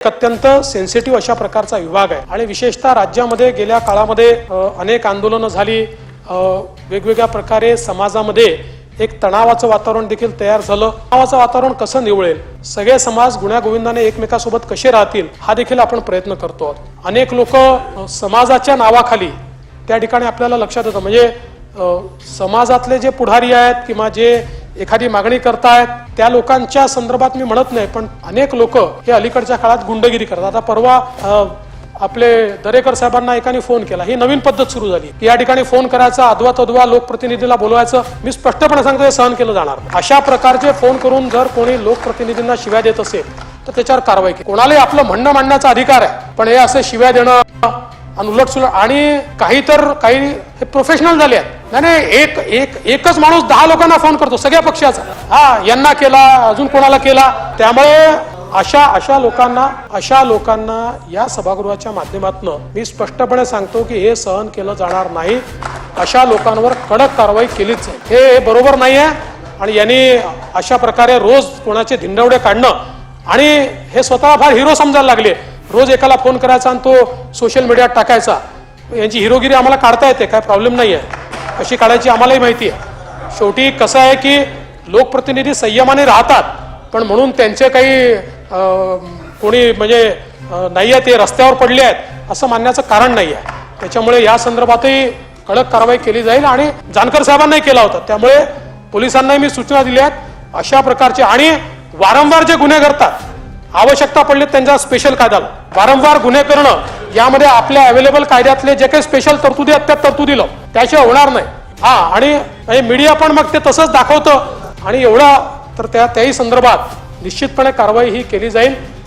अत्यंत सेन्सिटिव्ह अशा प्रकारचा विभाग आहे. आणि विशेषतः राज्यामध्ये गेल्या काळामध्ये अनेक आंदोलनं झाली. वेगवेगळ्या प्रकारे समाजामध्ये एक तणावाचं वातावरण देखील तयार झालं. तणावाचं वातावरण कसं निवळेल? सगळे समाज गुण्यागोविंदाने एकमेकासोबत कसे राहतील हा देखील आपण प्रयत्न करतो आहोत. अनेक लोक समाजाच्या नावाखाली त्या ठिकाणी आपल्याला लक्षात येतं. म्हणजे समाजातले जे पुढारी आहेत किंवा जे एखादी मागणी करतायत त्या लोकांच्या संदर्भात मी म्हणत नाही पण अनेक लोक हे अलीकडच्या काळात गुंडगिरी करतात. आता परवा आपले दरेकर साहेबांना एकाने फोन केला. ही नवीन पद्धत सुरू झाली. की या ठिकाणी फोन करायचा अद्वा तद्वा लोकप्रतिनिधीला बोलवायचं. मी स्पष्टपणे सांगतो हे सहन केलं जाणार अशा प्रकारचे फोन करून जर कोणी लोकप्रतिनिधींना शिव्या देत असेल तर त्याच्यावर कारवाई केली. कोणालाही आपलं म्हणणं मांडण्याचा अधिकार आहे पण हे असे शिव्या देणं आणि उलट सुलट आणि काही तर काही हे प्रोफेशनल झाले आहेत. नाही नाही एक एक एकच माणूस दहा लोकांना फोन करतो सगळ्या पक्षाचा. हा यांना केला अजून कोणाला केला? त्यामुळे अशा अशा लोकांना अशा लोकांना या सभागृहाच्या माध्यमातून मी स्पष्टपणे सांगतो की हे सहन केलं जाणार नाही. अशा लोकांवर कडक कारवाई केलीच हे बरोबर नाही आहे आणि यांनी अशा प्रकारे रोज कोणाचे धिंडवडे काढणं आणि हे स्वतः फार हिरो समजायला लागले. रोज एकाला फोन करायचा आणि तो सोशल मीडियात टाकायचा. यांची हिरोगिरी आम्हाला काढता येते काय प्रॉब्लेम नाही आहे कशी काढायची आम्हालाही माहिती आहे. शेवटी कसं आहे की लोकप्रतिनिधी संयमाने राहतात पण म्हणून त्यांचे काही कोणी म्हणजे नाही आहे ते रस्त्यावर पडले आहेत असं मानण्याचं कारण नाही आहे. त्याच्यामुळे या संदर्भातही कडक कारवाई केली जाईल आणि जानकर साहेबांनाही केला होता. त्यामुळे पोलिसांनाही मी सूचना दिल्या आहेत. अशा प्रकारचे आणि वारंवार जे गुन्हे करतात आवश्यकता पडली त्यांचा स्पेशल कायदा वारंवार गुन्हे करणं यामध्ये आपल्या अवेलेबल कायद्यातले जे काही स्पेशल तरतुदी आहेत त्या तरतुदीला. त्याशिवाय होणार नाही. हा आणि मीडिया पण मग ते तसंच दाखवतं. आणि एवढा तर त्या त्याही संदर्भात निश्चितपणे कारवाई ही केली जाईल.